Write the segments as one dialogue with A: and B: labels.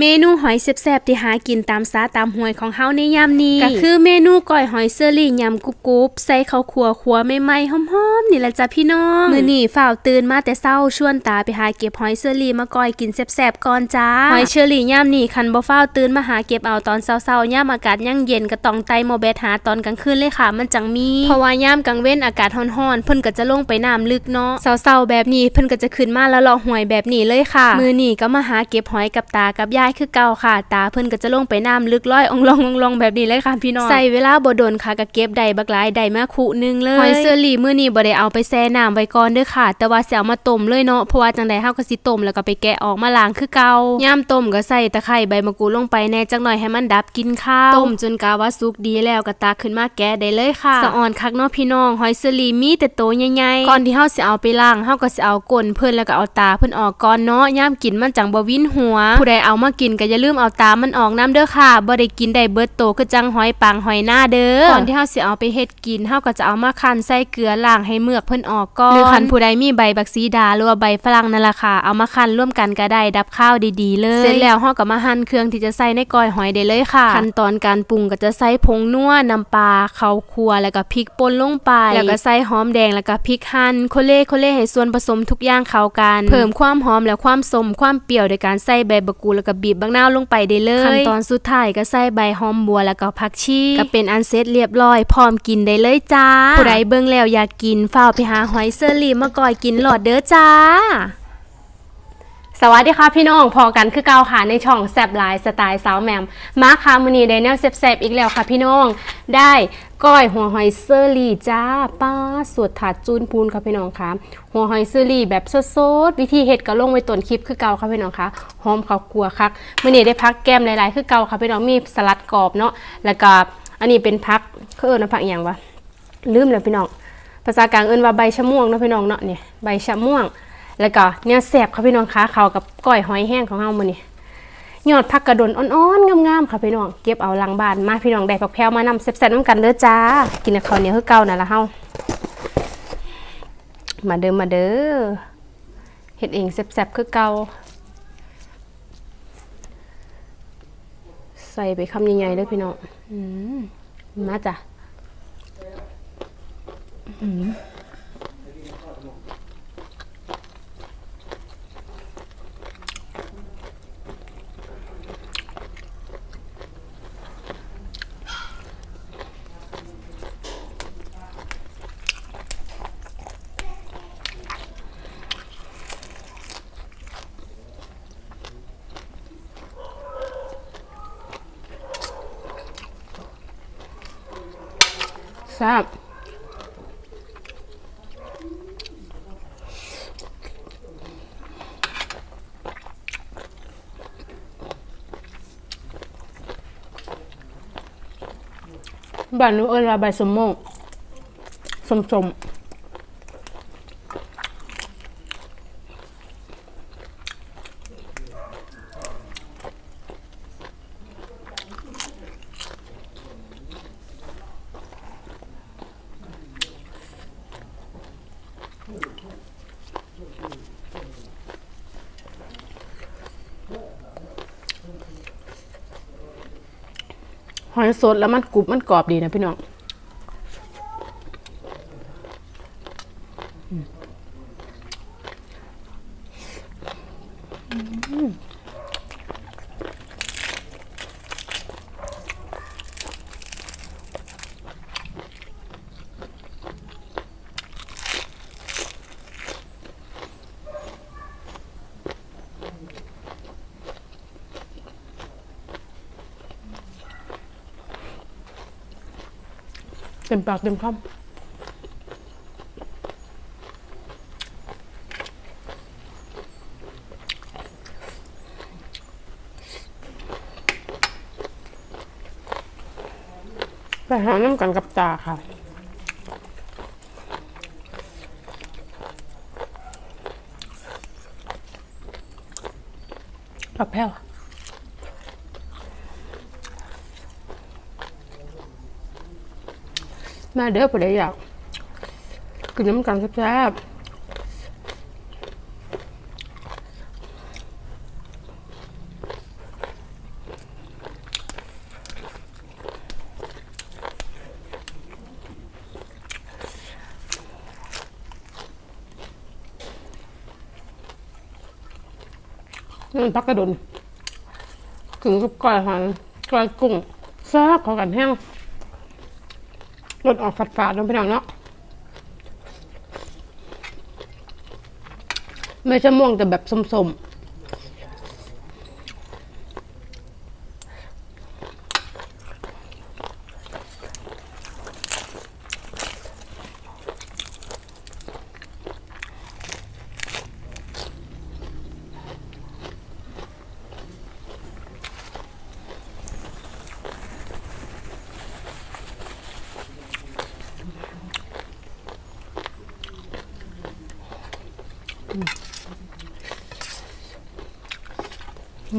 A: เมนูหอยแซ่บๆที่หากินตามซาตามหวยของเฮาในยามนี้ก็คือเมนูก้อยหอยเซอรี่ยำกรุบๆใส่ข้าวคั่วขัวใหม่ๆหอมๆนี่แหละจ้ะพี่น้องมื้อนี้ฝ้าวตื่นมาแต่เช้าชวนตาไปหาเก็บหอยเซอรี่มาก้อยกินแซ่บๆก่อนจ้าหอยเชอรี่ยามนี้คันบ่ฝ้าวตื่นมาหาเก็บเอาตอนเช้าๆยามอากาศยังเย็นก็ต้องไต่โมเบสหาตอนกลางคืนเลยค่ะ มันจังมีเพราะว่ายามกลางเว้นอากาศร้อนๆเพิ่นก็จะลงไปน้ำลึกเนาะเช้าๆแบบนี้เพิ่นก็จะขึ้นมาแล้วเลาะหวยแบบนี้เลยค่ะ มื้อนี้ก็มาหาเก็บหอยกับตากับยายคือเก่าค่ะ ตาเพิ่นก็จะลงไปน้ำลึกร้อยองลององลองแบบนี้เลยค่ะพี่น้องใส่เวลาบ่โดนค่ะก็เก็บได้บักหลายได้มาคู่นึงเลยหอยเซอรี่มื้อนี้บ่ได้เอาไปแช่น้ำไว้ก่อนเด้อค่ะ แต่ว่าสิเอามาต้มเลยเนาะเพราะว่าจังได๋เฮาก็สิต้มแล้วก็ไปแกะออกมาล้างคือเก่ายามต้มก็ใส่ตะไคร้ใบมะกรูดลงไปแหน่จักหน่อยให้มันดับกลินข้าวต้มจนกาว่าสุกดีแล้วก็ตักขึ้นมาแกะได้เลยค่ะสะอ่อนคักเนาะพี่น้องหอยเซอรี่มีแต่โตใหญ่ๆก่อนที่เฮาสิเอาไปล้างเฮาก็สิเอาก้นเพิ่นแล้วก็เอาตาเพิ่นออกก่อนเนาะยามกินมันจังบ่วินหัวผู้ใดเอามากินก็อย่าลืมเอาตามันออกน้ำเด้อค่ะบ่ได้กินได้เบิดโตคือจังหอยปังหอยหน้าเด้อก่อนที่เฮาสิเอาไปเฮ็ดกินเฮาก็จะเอามาคั่นใส่เกลือล้างให้เมือกเพิ่นออกก่อนหรือคันผู้ใดมีใบบักซีดาหรือว่าใบฝรั่งนั่นล่ะค่ะเอามาคั่นร่วมกันก็ได้ดับข้าวดีๆ เลยเสร็จแล้วเฮาก็มาหั่นเครื่องที่จะใส่ในก้อยหอยได้เลยค่ะ ขั้นตอนการปรุงก็จะใส่ผงนัวน้ำปลาข้าวคั่วแล้วก็พริกป่นลงไป แล้วก็ใส่หอมแดงแล้วก็พริกหั่นโคเล่โคเล่ให้ส่วนผสมทุกอย่างเข้ากัน เพิ่มความหอมและความสมความเปรี้ยวโดยการใส่ใบมะกรูดแล้วก็บีบบักนาวลงไปได้เลยขั้นตอนสุดท้ายก็ใส่ใบหอมบัวแล้วก็ผักชีก็เป็นอันเสร็จเรียบร้อยพร้อมกินได้เลยจ้าผู้ใดเบิ่งแล้วอยากกินฝ้าวไปหาหอยเซอรี่มาก่อยกินหลอดเด้อจ้า สวัสดีค่ะพี่น้องพอกันคือเก่าค่ะในช่องแซบไลน์สไตล์สาวแมมมาค่ะมือนีได้แนวแซบๆอีกแล้วค่ะพี่น้อง ได้ก้อยหัวหอยเซอรี่จ้าป้าสวดถาดจูนพูนค่ะพี่น้องค่ะหัวหอยเซอรี่แบบสดๆวิธีเฮ็ดก็ลงไว้ต้นคลิปคือเก่าค่ะพี่น้องค่ะหอมข้าวคั่วคักมือนี้ได้พักแก้มหลายๆคือเก่าค่ะพี่น้องมีสลัดกรอบเนาะแล้วก็อันนี้เป็นพักเขาเอิ้นว่าพักอย่างวะลืมแล้วพี่น้องภาษากลางเอินว่าใบชะม่วงเนาะพี่น้องเนาะเนี่ยใบชะม่วง แล้วก็เนี่ยแสบค่ะพี่น้องคะเขากับก้อยหอยแห้งของเฮามื้อนี้ยอดผักกระดนอ่อนๆงามๆค่ะพี่น้องเก็บเอาลังบ้านมาพี่น้องได้ผักแพรวมานำแซ่บๆน้ำกันเด้อจ้า กินกับข้าวเหนียวคือเก่านั่นล่ะเฮามาเด้อมาเด้อเฮ็ดเองแซ่บๆคือเก่าใส่ไปคำใหญ่ๆเด้อพี่น้องอืมมาจ้ะอืม แซ่บบ้านหนูเอิ้นว่าใบสมมงสมสม หอยสดแล้วมันกรุบมันกรอบดีนะพี่น้อง เต็มปากเต็มคำไปหาน้ำกันกับตาค่ะผักแพ้ว มาเด้อผู้ดอยากกินน้ำกันแซ่บ
B: นี่มันพักกระดุนกึ่งกับก้อยหอยก้อยกุ้งแซ่บขอกันแห้ง รสออกฝาดๆเนาะพี่น้องเนาะไม่ใช่ม่วงแต่แบบส้มๆ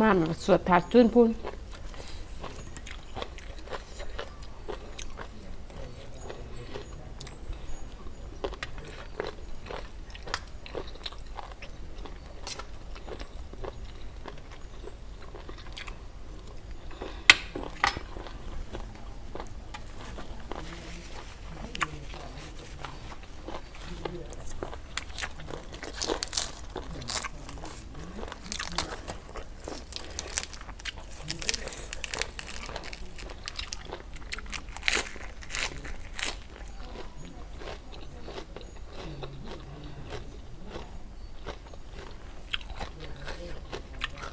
B: มาแบบสวดถาดจุนพูน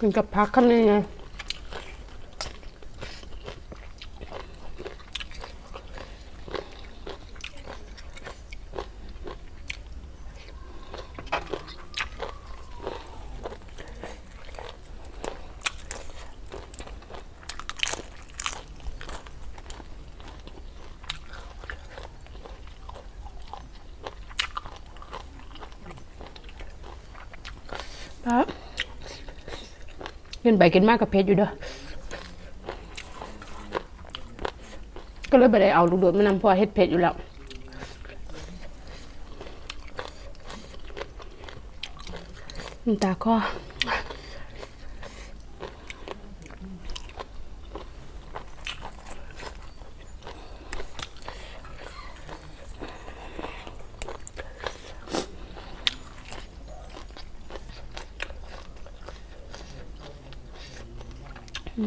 B: ถึงกับพักกันเลยไง กินไปกินมากกับเพชรอยู่เด้อก็เลยไปได้เอาลูกโดดมานำเพราะว่าเฮ็ดเผ็ดอยู่แล้วตาค อ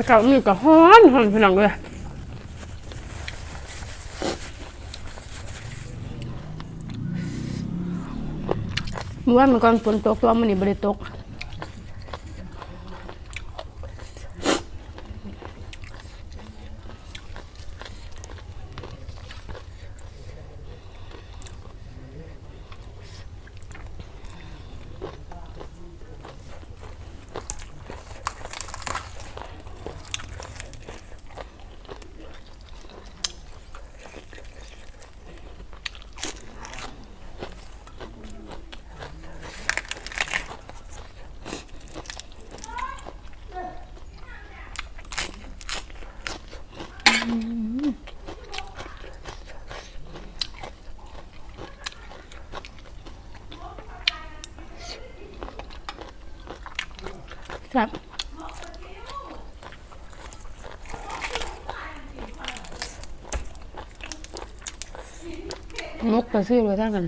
B: ากาศมีก็ฮ้อนฮ้อนพี่น้องเลยเมื่อวานมันก่อนฝนตกตัวมันนี่บริตก แบบนกกระซื้อเลยทั้งนั้น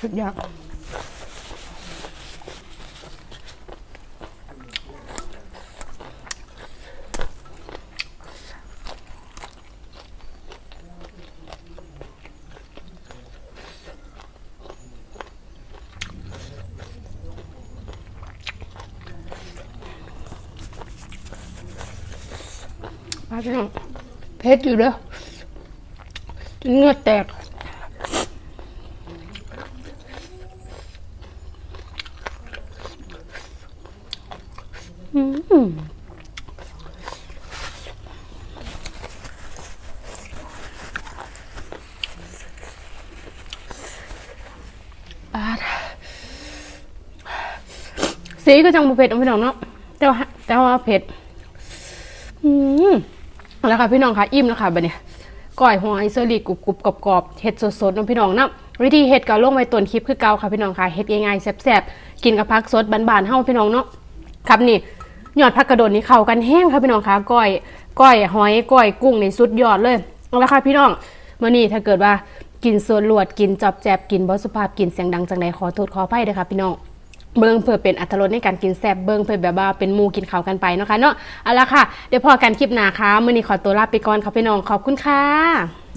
B: สุดยอดมาพี่น้องเพชรอยู่เด้อจนเหงือแตก สีก็จังบุเผ็ดพี่น้องเนาะแต่ว่าแต่ว่าเผ็ดแล้วค่ะพี่น้องค่ะอิ่มแล้วค่ะบะเนี้ก่อยหอยเซอรี่กรุบกรุบกรอบกรอบเห็ดสดๆน้องพี่น้องเนาะวิธีเห็ดกับลงไว้ต้นคลิปคือเก่าค่ะพี่น้องค่ะเห็ดง่ายๆแซ่บๆกินกับผักสดบานๆเฮาพี่น้องเนาะครับนี่ ยอดผักกระโดดนี่เข้ากันแห้งค่ะพี่น้องคะก้อยก้อยหอยก้อยกุ้งนี่สุดยอดเลยเอาละค่ะพี่น้องมื้อนี้ถ้าเกิดว่ากินส่วนลวดกินจอบแจบกินบ่สุภาพกินเสียงดังจังใดขอโทษขออภัยเด้อค่ะพี่น้องเบิ้งเพื่อเป็นอัตรสในการกินแซ่บเบิ้งเพื่อแบบว่าเป็นมูกินเขากันไปเนาะค่ะเนาะเอาละค่ะเดี๋ยวพอกันคลิปหน้าค่ะมื้อนี้ขอตัวลาไปก่อนค่ะพี่น้องขอบคุณค่ะ